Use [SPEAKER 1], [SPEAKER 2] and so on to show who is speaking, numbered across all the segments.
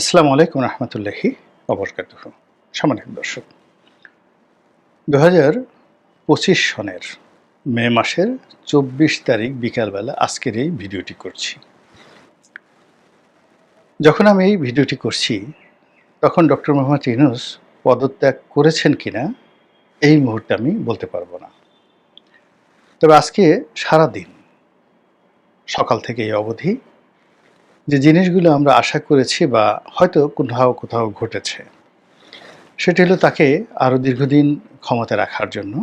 [SPEAKER 1] আসসালামু আলাইকুম রহমতুল্লাহি অবরকাত সামান্য দর্শক দু হাজার পঁচিশ সনের মে মাসের চব্বিশ তারিখ বিকালবেলা আজকের এই ভিডিওটি করছি। যখন আমি এই ভিডিওটি করছি, তখন ডক্টর মোহাম্মদ ইউনুস পদত্যাগ করেছেন কিনা, এই মুহূর্তে আমি বলতে পারব না। তবে আজকে সারা দিন সকাল থেকে এই অবধি যে জিনিসগুলো আমরা আশা করেছি বা হয়তো কোথাও কোথাও ঘটেছে, সেটি হলো তাকে আরও দীর্ঘদিন ক্ষমতা রাখার জন্য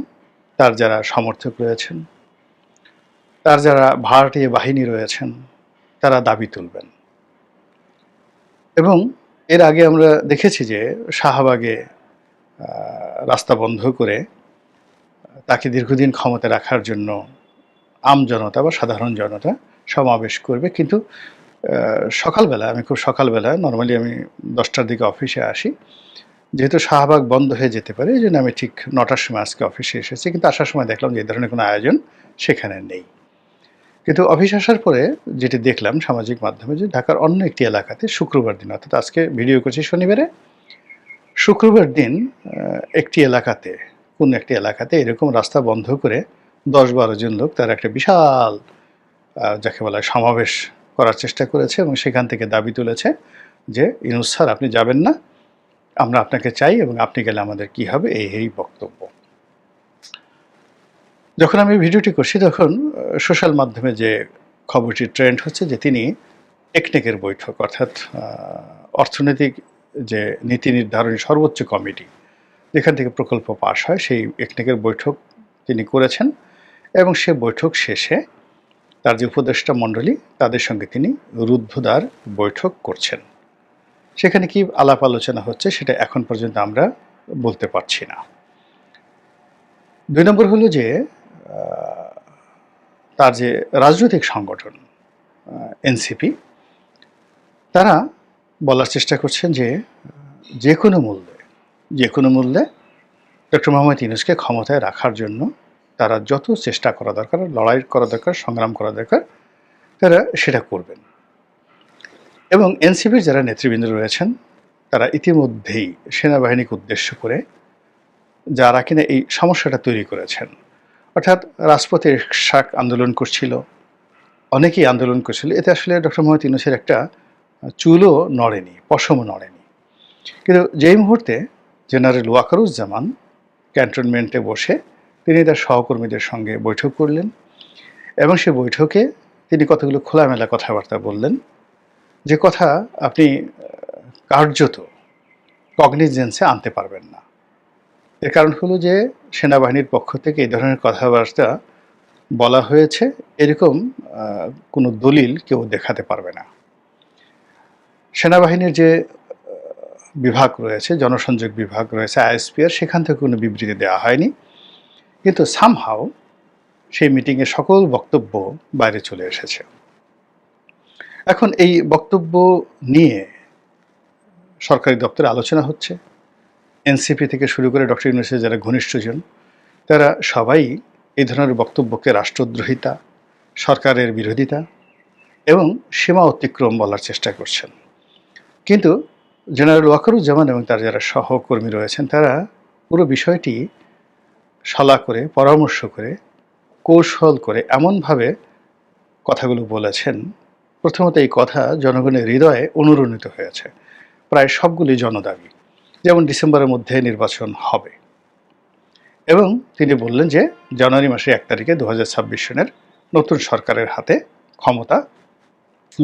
[SPEAKER 1] তার যারা সমর্থক রয়েছেন, তার যারা ভাড়াটিয়ে বাহিনী রয়েছেন, তারা দাবি তুলবেন। এবং এর আগে আমরা দেখেছি যে শাহবাগে রাস্তা বন্ধ করে তাকে দীর্ঘদিন ক্ষমতা রাখার জন্য আম জনতা বা সাধারণ জনতা সমাবেশ করবে। কিন্তু সকালবেলা, আমি খুব সকালবেলা নর্মালি আমি দশটার দিকে অফিসে আসি। যেহেতু শাহবাগ বন্ধ হয়ে যেতে পারে, এই জন্য আমি ঠিক নটার সময় আজকে অফিসে এসেছি। কিন্তু আসার সময় দেখলাম যে এই ধরনের কোনো আয়োজন সেখানে নেই। কিন্তু অফিস আসার পরে যেটি দেখলাম সামাজিক মাধ্যমে যে ঢাকার অন্য একটি এলাকাতে শুক্রবার দিন, অর্থাৎ আজকে ভিডিও করছি শনিবারে, শুক্রবার দিন একটি এলাকাতে, কোন একটি এলাকাতে এরকম রাস্তা বন্ধ করে দশ বারো জন লোক, তার একটা বিশাল যাকে বলা হয় সমাবেশ করার চেষ্টা করেছে এবং সেখান থেকে দাবি তুলেছে যে, ইনুস স্যার, আপনি যাবেন না। আমরা আপনাকে চাই এবং আপনি গেলে আমাদের কি হবে? এই এই বক্তব্য। যখন আমি ভিডিওটি করছি, তখন সোশ্যাল মাধ্যমে যে খবরটি ট্রেন্ড হচ্ছে যে, তিনি একনেকের বৈঠক, অর্থাৎ অর্থনৈতিক যে নীতি নির্ধারণী সর্বোচ্চ কমিটি, যেখান থেকে প্রকল্প পাশ হয়, সেই একনেকের বৈঠক তিনি করেছেন এবং সে বৈঠক শেষে তার যে উপদেষ্টা মণ্ডলী তাদের সঙ্গে তিনি রুদ্ধদ্বার বৈঠক করছেন। সেখানে কি আলাপ আলোচনা হচ্ছে সেটা এখন পর্যন্ত আমরা বলতে পারছি না। দুই নম্বর হলো যে তার যে রাজনৈতিক সংগঠন এনসিপি, তারা বলার চেষ্টা করছেন যে যে কোনো মূল্যে, যে কোনো মূল্যে ডক্টর মোহাম্মদ ইউনুসকে ক্ষমতায় রাখার জন্য তারা যত চেষ্টা করা দরকার, লড়াই করা দরকার, সংগ্রাম করা দরকার, তারা সেটা করবেন। এবং এনসিপির যারা নেতৃবৃন্দ রয়েছেন, তারা ইতিমধ্যেই সেনাবাহিনীকে উদ্দেশ্য করে যারা কিনা এই সমস্যাটা তৈরি করেছেন, অর্থাৎ রাজপথে শাক আন্দোলন করছিল, অনেকেই আন্দোলন করছিল, এতে আসলে ডক্টর মোহাম্মদ ইউনুসের একটা চুলও নড়েনি, পশমও নড়েনি। কিন্তু যেই মুহূর্তে জেনারেল ওয়াকারুজ্জামান ক্যান্টনমেন্টে বসে তিনি তার সহকর্মীদের সঙ্গে বৈঠক করলেন এবং সে বৈঠকে তিনি কতগুলো খোলামেলা কথাবার্তা বললেন। যে কথা আপনি কার্যত কগনিজেন্সে আনতে পারবেন না। এর কারণ হলো যে সেনাবাহিনীর পক্ষ থেকে এই ধরনের কথাবার্তা বলা হয়েছে, এরকম কোনো দলিল কেউ দেখাতে পারবে না। সেনাবাহিনীর যে বিভাগ রয়েছে, জনসংযোগ বিভাগ রয়েছে, আইএসপিআর, সেখান থেকে কোনো বিবৃতি দেওয়া হয়নি। কিন্তু সামহাও সেই মিটিংয়ে সকল বক্তব্য বাইরে চলে এসেছে। এখন এই বক্তব্য নিয়ে সরকারি দপ্তরে আলোচনা হচ্ছে। এনসিপি থেকে শুরু করে ডক্টর ইউনুসের যারা ঘনিষ্ঠজন তারা সবাই এই ধরনের বক্তব্যকে রাষ্ট্রদ্রোহিতা, সরকারের বিরোধিতা এবং সীমা অতিক্রম বলার চেষ্টা করছেন। কিন্তু জেনারেল ওয়াকারুজ্জামান এবং তার যারা সহকর্মী রয়েছেন, তারা পুরো বিষয়টি সলা করে, পরামর্শ করে, কৌশল করে এমনভাবে কথাগুলো বলেছেন, প্রথমত এই কথা জনগণের হৃদয়ে অনুরণিত হয়েছে। প্রায় সবগুলি জনদাবি, যেমন ডিসেম্বরের মধ্যে নির্বাচন হবে। এবং তিনি বললেন যে, জানুয়ারি মাসের এক তারিখে দু হাজার ছাব্বিশ সনের নতুন সরকারের হাতে ক্ষমতা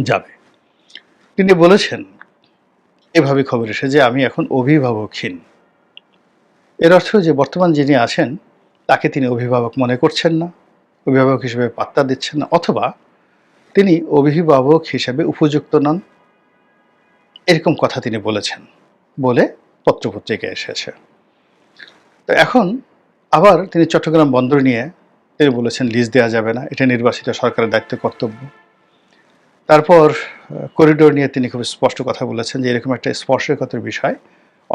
[SPEAKER 1] যাবে। তিনি বলেছেন, এভাবে খবর এসে যে, আমি এখন অভিভাবকহীন। এর অর্থ যে, বর্তমান যিনি আছেন তাকে তিনি অভিভাবক মনে করছেন না, অভিভাবক হিসেবে পাত্তা দিচ্ছেন না, অথবা তিনি অভিভাবক হিসেবে উপযুক্ত নন। এরকম কথা তিনি বলেছেন বলে পত্রপত্রিকায় এসেছে। তো এখন আবার তিনি চট্টগ্রাম বন্দর নিয়ে তিনি বলেছেন, লিজ দেওয়া যাবে না, এটা নির্বাচিত সরকারের দায়িত্ব, কর্তব্য। তারপর করিডোর নিয়ে তিনি খুব স্পষ্ট কথা বলেছেন যে এরকম একটা স্পর্শকাতর বিষয়,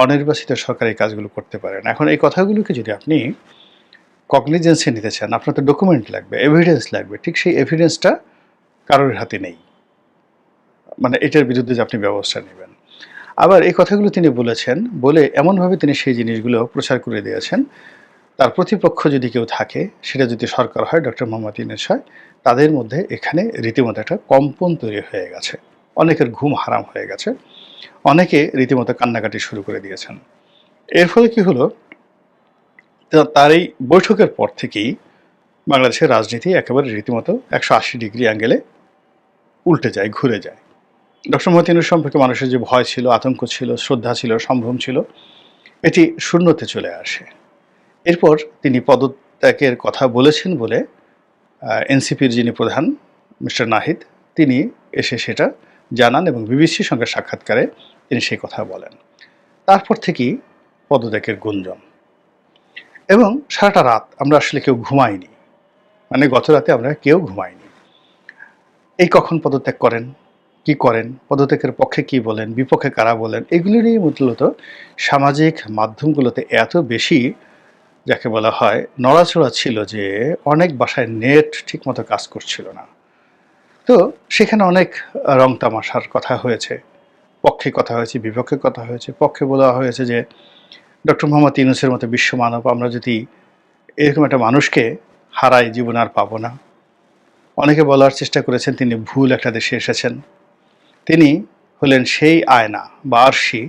[SPEAKER 1] অনির্বাচিত সরকার এই কাজগুলো করতে পারে না। এখন এই কথাগুলোকে যদি আপনি কগনিজেন্সে নিতে চান, আপনার তো ডকুমেন্ট লাগবে এভিডেন্স লাগবে, ঠিক সেই এভিডেন্সটা কারোর হাতে নেই। মানে এটার বিরুদ্ধে যে আপনি ব্যবস্থা নেবেন। আবার এই কথাগুলো তিনি বলেছেন, বলে এমনভাবে তিনি সেই জিনিসগুলো প্রচার করে দিয়েছেন, তার প্রতিপক্ষ যদি কেউ থাকে, সেটা যদি সরকার হয়, ডক্টর মোহাম্মদ ইউনুস হয়, তাদের মধ্যে এখানে রীতিমতো একটা কম্পন তৈরি হয়ে গেছে। অনেকের ঘুম হারাম হয়ে গেছে। অনেকে রীতিমতো কান্নাকাটি শুরু করে দিয়েছেন। এর ফলে কি হলো? তার এই বৈঠকের পর থেকেই বাংলাদেশের রাজনীতি একেবারে রীতিমতো একশো আশি ডিগ্রি অ্যাঙ্গেলে উল্টে যায়, ঘুরে যায়। ডক্টর ইউনুস সম্পর্কে মানুষের যে ভয় ছিল, আতঙ্ক ছিল, শ্রদ্ধা ছিল, সম্ভ্রম ছিল, এটি শূন্যতে চলে আসে। এরপর তিনি পদত্যাগের কথা বলেছেন বলে এনসিপির যিনি প্রধান, মিস্টার নাহিদ, তিনি এসে সেটা জানান এবং বিবিসির সঙ্গে সাক্ষাৎকারে তিনি সেই কথা বলেন। তারপর থেকেই পদত্যাগের গুঞ্জন। এবং সারাটা রাত আমরা আসলে কেউ ঘুমাইনি। মানে গত রাতে আমরা কেউ ঘুমাইনি। এই কখন পদত্যাগ করেন? কি করেন? পদত্যাগের পক্ষে কি বলেন? বিপক্ষে কারা বলেন? এগুলি নিয়ে মূলত সামাজিক মাধ্যমগুলোতে এত বেশি যাকে বলা হয় নড়াচড়া ছিল যে অনেক বাসায় নেট ঠিকমতো কাজ করছিল না। তো সেখানে অনেক রং তামাশার কথা হয়েছে। পক্ষে কথা হয়েছে, বিপক্ষে কথা হয়েছে। পক্ষে বলা হয়েছে যে ডক্টর মোহাম্মদ ইউনুসের মতো বিশ্ব মানব আমরা যদি এরকম একটা মানুষকে হারাই, জীবন আর পাবো না। অনেকে বলার চেষ্টা করেছেন, তিনি ভুল একটা দেশে এসেছেন। তিনি হলেন সেই আয়না, বা আরশি,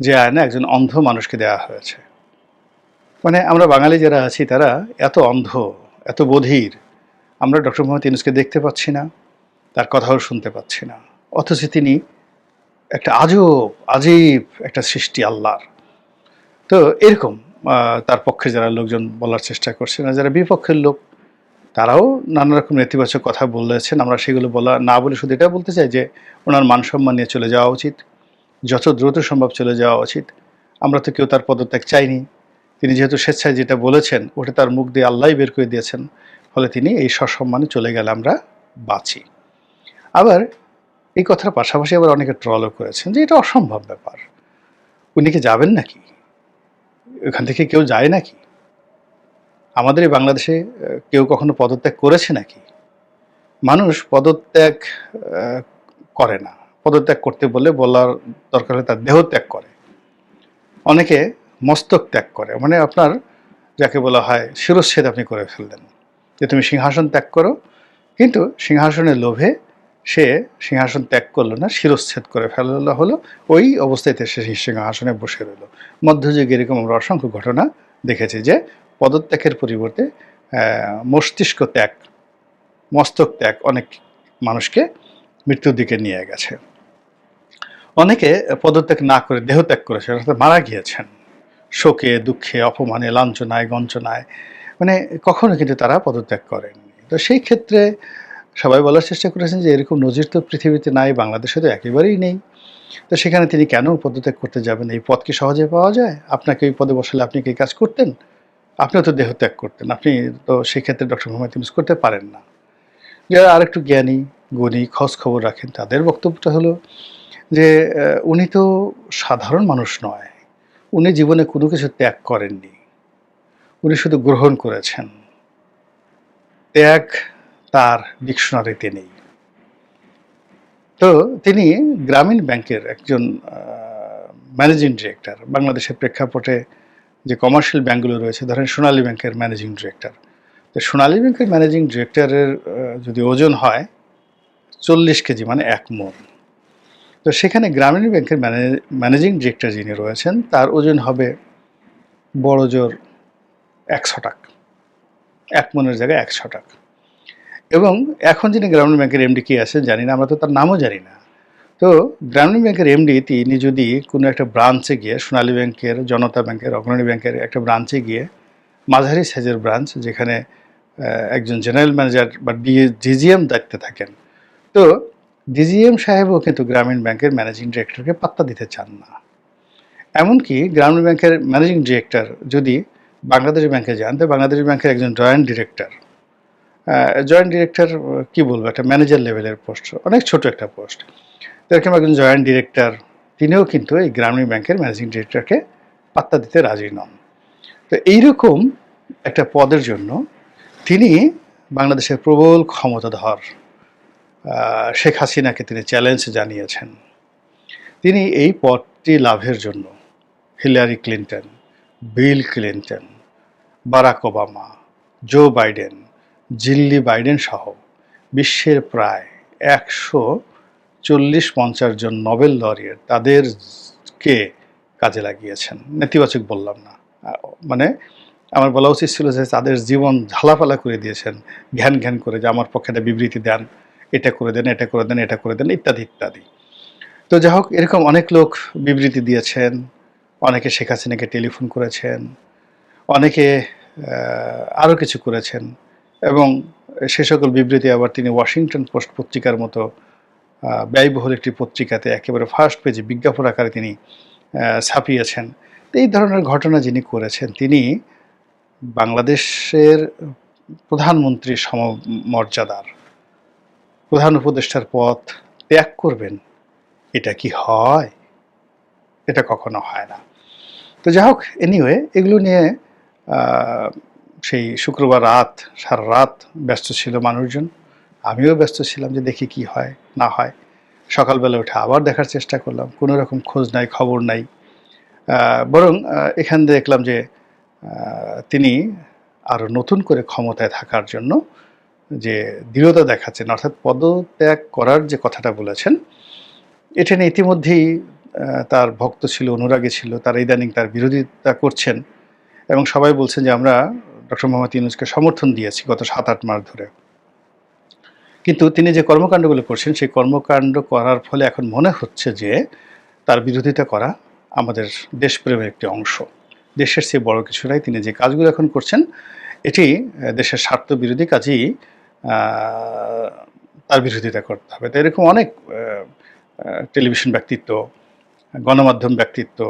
[SPEAKER 1] যে আয়না একজন অন্ধ মানুষকে দেওয়া হয়েছে। মানে আমরা বাঙালি যারা আছি, তারা এত অন্ধ, এত বধির, আমরা ডক্টর মোহাম্মদ ইউনুসকে দেখতে পাচ্ছি না, তার কথাও শুনতে পাচ্ছি না। অথচ তিনি একটা আজব, আজীব একটা সৃষ্টি আল্লাহর। তো এরকম তার পক্ষে যারা লোকজন বলার চেষ্টা করছেন আর যারা বিপক্ষের লোক, তারাও নানা রকম নেতিবাচক কথা বলেছেন। আমরা সেগুলো বলা না বলে শুধু এটা বলতে চাই যে, ওনার মান সম্মান নিয়ে চলে যাওয়া উচিত। যত দ্রুত সম্ভব চলে যাওয়া উচিত। আমরা তো কেউ তার পদত্যাগ চাইনি। তিনি যেহেতু স্বেচ্ছায় যেটা বলেছেন, ওটা তার মুখ দিয়ে আল্লাহ বের করে দিয়েছেন। ফলে তিনি এই সসম্মানে চলে গেলে আমরা বাঁচি। আবার এই কথার পাশাপাশি আবার অনেকে ট্রলও করেছেন যে, এটা অসম্ভব ব্যাপার। উনি কি যাবেন নাকি? ওখান থেকে কেউ যায় নাকি? আমাদের এই বাংলাদেশে কেউ কখনো পদত্যাগ করেছে নাকি? মানুষ পদত্যাগ করে না। পদত্যাগ করতে বলে বলার দরকার হলে তার দেহ ত্যাগ করে। অনেকে মস্তক ত্যাগ করে। মানে আপনার যাকে বলা হয় শিরচ্ছেদ আপনি করে ফেললেন। যে তুমি সিংহাসন ত্যাগ করো, কিন্তু সিংহাসনের লোভে সে সিংহাসন ত্যাগ করল না শিরচ্ছেদ করে ফেলা হলো, ওই অবস্থাতে সে সিংহাসনে বসে রইল। মধ্যযুগে এরকম আমরা অসংখ্য ঘটনা দেখেছি যে পদত্যাগের পরিবর্তে মস্তিষ্ক ত্যাগ, মস্তক ত্যাগ অনেক মানুষকে মৃত্যুর দিকে নিয়ে গেছে। অনেকে পদত্যাগ না করে দেহত্যাগ করেছেন অর্থাৎ মারা গিয়েছেন। শোকে, দুঃখে, অপমানে, লাঞ্ছনায়, গঞ্চনায় মানে কখনো কিন্তু তারা পদত্যাগ করেননি। তো সেই ক্ষেত্রে সবাই বলার চেষ্টা করেছেন যে এরকম নজির তো পৃথিবীতে নাই, বাংলাদেশে তো একেবারেই নেই। তো সেখানে তিনি কেন পদত্যাগ করতে যাবেন? এই পদ কি সহজে পাওয়া যায়? আপনাকে এই পদে বসালে আপনি কি কাজ করতেন? আপনিও তো দেহত্যাগ করতেন। আপনি তো সেক্ষেত্রে ডক্টর মোহাম্মদ ইউনুস করতে পারেন না। যারা আরেকটু জ্ঞানী, গুণী, খোঁজ খবর রাখেন, তাদের বক্তব্যটা হলো যে উনি তো সাধারণ মানুষ নয়। উনি জীবনে কোনো কিছু ত্যাগ করেননি। উনি শুধু গ্রহণ করেছেন। ত্যাগ তার ডিকশনারিতে নেই। তো তিনি গ্রামীণ ব্যাংকের একজন ম্যানেজিং ডিরেক্টর, বাংলাদেশের প্রেক্ষাপটে যে কমার্শিয়াল ব্যাঙ্কগুলো রয়েছে, ধরেন সোনালী ব্যাংকের ম্যানেজিং ডিরেক্টর। তো সোনালী ব্যাংকের ম্যানেজিং ডিরেক্টরের যদি ওজন হয় চল্লিশ কেজি মানে এক মন। তো সেখানে গ্রামীণ ব্যাংকের ম্যানেজিং ডিরেক্টর যিনি রয়েছেন, তার ওজন হবে বড় জোর একশো টাকা। এক মনের জায়গায় একশো টাকা। এবং এখন যিনি গ্রামীণ ব্যাংকের এমডি কি আছেন, জানি না, আমরা তো তার নামও জানি না। তো গ্রামীণ ব্যাংকের এমডি তিনি যদি কোনো একটা ব্রাঞ্চে গিয়ে, সোনালী ব্যাংকের, জনতা ব্যাংকের, অগ্রণী ব্যাংকের একটা ব্রাঞ্চে গিয়ে, মাঝারি সাইজের ব্রাঞ্চ যেখানে একজন জেনারেল ম্যানেজার বা ডিজিএম দায়িত্বে থাকেন, তো ডিজিএম সাহেবও কিন্তু গ্রামীণ ব্যাংকের ম্যানেজিং ডিরেক্টরকে পাত্তা দিতে চান না। এমনকি গ্রামীণ ব্যাংকের ম্যানেজিং ডিরেক্টর যদি বাংলাদেশ ব্যাংকে যান, তো বাংলাদেশ ব্যাংকের একজন জয়েন্ট ডিরেক্টর জয়েন্ট ডিরেক্টর কি বলব, একটা ম্যানেজার লেভেলের পোস্ট অনেক ছোট একটা পোস্ট এরকম একজন জয়েন্ট ডিরেক্টর তিনিও কিন্তু এই গ্রামীণ ব্যাংকের ম্যানেজিং ডিরেক্টরকে পাত্তা দিতে রাজি নন। তো এইরকম একটা পদের জন্য তিনি বাংলাদেশের প্রবল ক্ষমতাধর শেখ হাসিনাকে তিনি চ্যালেঞ্জ জানিয়েছেন। তিনি এই পদটি লাভের জন্য Hillary Clinton, Bill Clinton, Barack Obama, Joe Biden Jill Biden সহ বিশ্বের প্রায় একশো চল্লিশ পঞ্চাশ জন নোবেল লরিয়েট তাদেরকে কাজে লাগিয়েছেন। নেতিবাচক বললাম না। মানে আমার বলা উচিত ছিল যে তাদের জীবন ঝালাফালা করে দিয়েছেন, ঘ্যান ঘ্যান করে যে আমার পক্ষে একটা বিবৃতি দেন, এটা করে দেন, এটা করে দেন, এটা করে দেন, ইত্যাদি ইত্যাদি। তো যাই হোক, এরকম অনেক লোক বিবৃতি দিয়েছেন, অনেকে শেখ হাসিনাকে টেলিফোন করেছেন, অনেকে আরও কিছু করেছেন। এবং সে সকল বিবৃতি আবার তিনি ওয়াশিংটন পোস্ট পত্রিকার মতো ব্যয়বহুল একটি পত্রিকাতে একেবারে ফার্স্ট পেজে বিজ্ঞাপন আকারে তিনি ছাপিয়েছেন। এই ধরনের ঘটনা যিনি করেছেন, তিনি বাংলাদেশের প্রধানমন্ত্রী সমমর্যাদার, প্রধান উপদেষ্টার পথ ত্যাগ করবেন, এটা কি হয়? এটা কখনো হয় না। তো যাই হোক এনিওয়ে এগুলো নিয়ে সেই শুক্রবার রাত, সারা রাত ব্যস্ত ছিল মানুষজন। আমিও ব্যস্ত ছিলাম যে দেখি কি হয়, না হয়। সকালবেলা উঠে আবার দেখার চেষ্টা করলাম, কোনো রকম খোঁজ নাই, খবর নাই। বরং এখান দেখলাম যে তিনি আরও নতুন করে ক্ষমতায় থাকার জন্য যে দৃঢ়তা দেখাচ্ছেন, অর্থাৎ পদত্যাগ করার যে কথাটা বলেছেন, এটা নিয়ে ইতিমধ্যেই তার ভক্ত ছিল, অনুরাগী ছিল, তারা ইদানিং তার বিরোধিতা করছেন এবং সবাই বলছেন যে আমরা ডক্টর মোহাম্মদ ইউনুসকে সমর্থন দিয়েছি গত সাত আট মাস ধরে। কিন্তু তিনি যে কর্মকাণ্ডগুলো করছেন, সেই কর্মকাণ্ড করার ফলে এখন মনে হচ্ছে যে তার বিরোধিতা করা আমাদের দেশপ্রেমের একটি অংশ। দেশের চেয়ে বড় কিছু নাই তিনি যে কাজগুলো এখন করছেন, এটি দেশের স্বার্থ বিরোধী কাজেই তার বিরোধিতা করতে হবে। তো এরকম অনেক টেলিভিশন ব্যক্তিত্ব, গণমাধ্যম ব্যক্তিত্ব,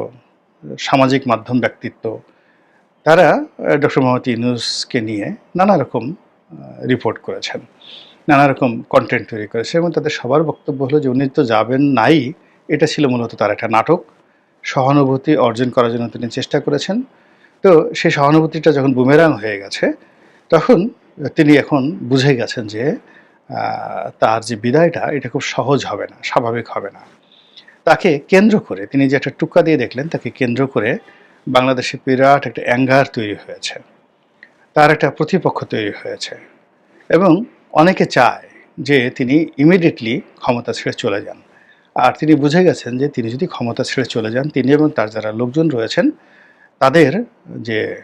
[SPEAKER 1] সামাজিক মাধ্যম ব্যক্তিত্ব তারা ডক্টর মোহাম্মদ ইউনুসকে নিয়ে নানা রকম রিপোর্ট করেছেন, নানা রকম কন্টেন্ট তৈরি করেছে এবং তাদের সবার বক্তব্য হলো যে উনি তো যাবেন নাই, এটা ছিল মূলত তার একটা নাটক। সহানুভূতি অর্জন করার জন্য তিনি চেষ্টা করেছেন। তো সেই সহানুভূতিটা যখন বুমেরাং হয়ে গেছে, তখন তিনি এখন বুঝে গেছেন যে তার যে বিদায়টা, এটা খুব সহজ হবে না, স্বাভাবিক হবে না। তাকে কেন্দ্র করে, তিনি যে একটা টুকা দিয়ে দেখলেন, তাকে কেন্দ্র করে বাংলাদেশে বিরাট একটা অ্যাঙ্গার তৈরি হয়েছে। তার একটা প্রতিপক্ষ তৈরি হয়েছে। এবং অনেকে চায় যে তিনি ইমিডিয়েটলি ক্ষমতা ছেড়ে চলে যান। আর তিনি বুঝে গেছেন যে তিনি যদি ক্ষমতা ছেড়ে চলে যান, তিনি এবং তার যারা লোকজন রয়েছেন, তাদের যে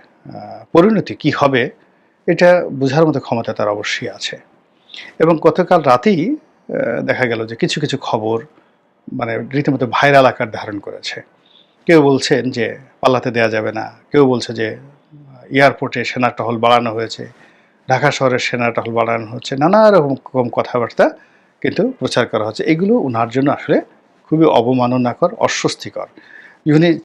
[SPEAKER 1] পরিণতি কি হবে, এটা বোঝার মতো ক্ষমতা তার অবশ্যই আছে। এবং গতকাল রাতেই দেখা গেল যে কিছু কিছু খবর মানে রীতিমতো ভাইরাল আকার ধারণ করেছে। কেউ বলছেন যে পাল্লাতে দেয়া যাবে না, কেউ বলছে যে, এয়ারপোর্টে সেনা টহল বাড়ানো হয়েছে, ঢাকা শহরের সেনা টহল বাড়ানো হচ্ছে, নানা রকম কথাবার্তা কিন্তু প্রচার করা হচ্ছে। এগুলো ওনার জন্য আসলে খুবই অবমাননাকর, অস্বস্তিকর। উনি